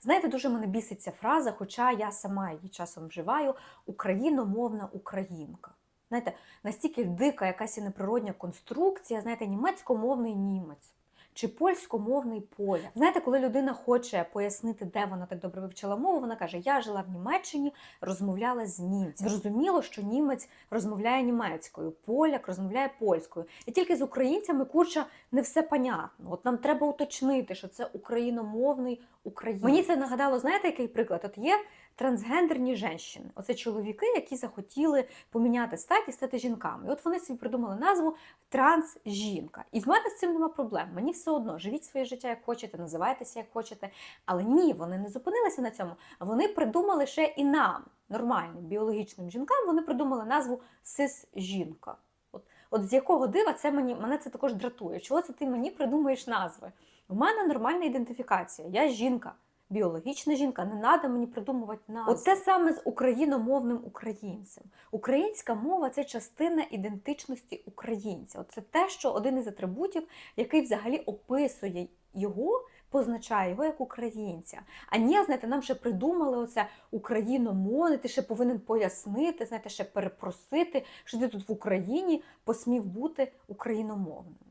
Знаєте, дуже мене бісить ця фраза, хоча я сама її часом вживаю україномовна українка. Знаєте, настільки дика якась і неприродня конструкція, знаєте, німецькомовний німець чи польськомовний поляк. Знаєте, коли людина хоче пояснити, де вона так добре вивчила мову, вона каже: Я жила в Німеччині, розмовляла з німцем. Зрозуміло, що німець розмовляє німецькою, поляк розмовляє польською. І тільки з українцями курча не все понятно. От нам треба уточнити, що це україномовний українець. Мені це нагадало, знаєте, який приклад? От є трансгендерні жінки. Оце чоловіки, які захотіли поміняти стать і стати жінками. І от вони собі придумали назву трансжінка. І в мене з цим нема проблем. Мені все одно живіть своє життя як хочете, називайтеся як хочете. Але ні, вони не зупинилися на цьому. Вони придумали ще і нам, нормальним біологічним жінкам, вони придумали назву сис-жінка. От, от з якого дива це мені мене це також дратує. Чого це ти мені придумуєш назви? У мене нормальна ідентифікація. Я жінка. Біологічна жінка, не треба мені придумувати назви. От те саме з україномовним українцем. Українська мова це частина ідентичності українця. Це те, що один із атрибутів, який взагалі описує його, позначає його як українця. А ні, знаєте, нам ще придумали оце україномовне, ти ще повинен пояснити, знаєте, ще перепросити, що ти тут в Україні посмів бути україномовним.